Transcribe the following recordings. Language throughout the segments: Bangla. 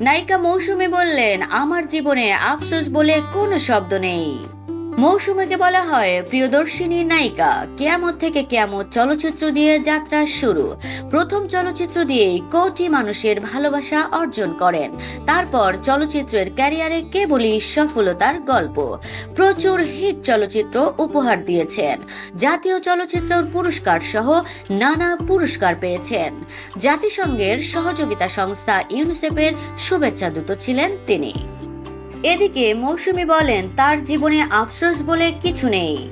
নায়িকা মৌসুমি বললেন আমার জীবনে আফসোস বলে কোনো শব্দ নেই। মৌসুমীকে বলা হয় প্রিয়দর্শিনী নায়িকা। কেয়ামত থেকে কেয়ামত চলচ্চিত্র দিয়ে যাত্রা শুরু। প্রথম চলচ্চিত্র দিয়েই কোটি মানুষের ভালোবাসা অর্জন করেন। তারপর চলচ্চিত্রের ক্যারিয়ারে কেবলই সফলতার গল্প। প্রচুর হিট চলচ্চিত্র উপহার দিয়েছেন। জাতীয় চলচ্চিত্র পুরস্কার সহ নানা পুরস্কার পেয়েছেন। জাতিসংঘের সহযোগিতা সংস্থা ইউনিসেফের শুভেচ্ছা দূত ছিলেন তিনি। এদিকে মৌসুমি বলেন, তার জীবনে আফসোস বলে কিছু নেই।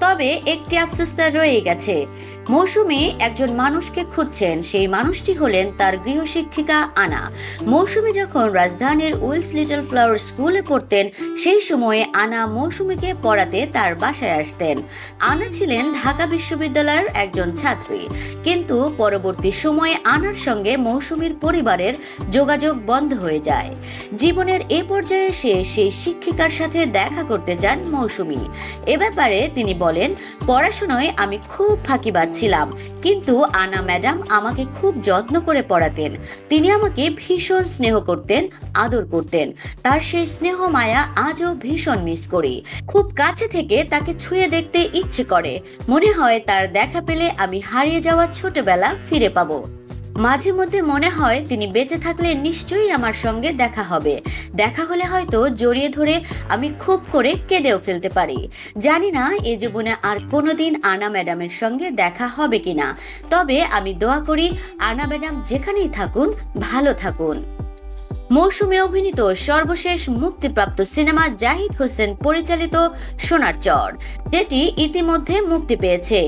তবে একটি আফসোস তার রয়ে গেছে। মৌসুমী একজন মানুষকে খুঁজছেন, সেই মানুষটি হলেন তার গৃহশিক্ষিকা আনা। মৌসুমী যখন রাজধানীর উইলস লিটল ফ্লাওয়ার স্কুলে পড়তেন, সেই সময়ে আনা মৌসুমীকে পড়াতে তার বাসায় আসতেন। আনা ছিলেন ঢাকা বিশ্ববিদ্যালয়ের একজন ছাত্রী। কিন্তু পরবর্তী সময়ে আনার সঙ্গে মৌসুমীর পরিবারের যোগাযোগ বন্ধ হয়ে যায়। জীবনের এ পর্যায়ে এসে সেই শিক্ষিকার সাথে দেখা করতে যান মৌসুমী। এ ব্যাপারে তিনি বলেন, পড়াশোনায় আমি খুব ফাঁকিবাজ ছিলাম কিন্তু আনা ম্যাডাম আমাকে খুব যত্ন করে পড়াতেন। তিনি আমাকে ভীষণ স্নেহ করতেন, আদর করতেন। তার সেই স্নেহ মায়া আজও ভীষণ মিস করি। খুব কাছে থেকে তাকে ছুঁয়ে দেখতে ইচ্ছে করে। মনে হয় তার দেখা পেলে আমি হারিয়ে যাওয়া ছোটবেলা ফিরে পাবো। মাঝে মধ্যে মনে হয় তিনি বেঁচে থাকলে নিশ্চয়ই আমার সঙ্গে দেখা হবে। দেখা হলে হয়তো জড়িয়ে ধরে আমি খুব করে কেঁদেও ফেলতে পারি। জানি না এ জীবনে আর কোনোদিন আনা ম্যাডামের সঙ্গে দেখা হবে কিনা। তবে আমি দোয়া করি আনা ম্যাডাম যেখানেই থাকুন, ভালো থাকুন। মৌসুমে অভিনীত সর্বশেষ মুক্তিপ্রাপ্ত সিনেমা জাহিদ হোসেন পরিচালিত সোনার চর, যেটি ইতিমধ্যে মুক্তি পেয়েছে।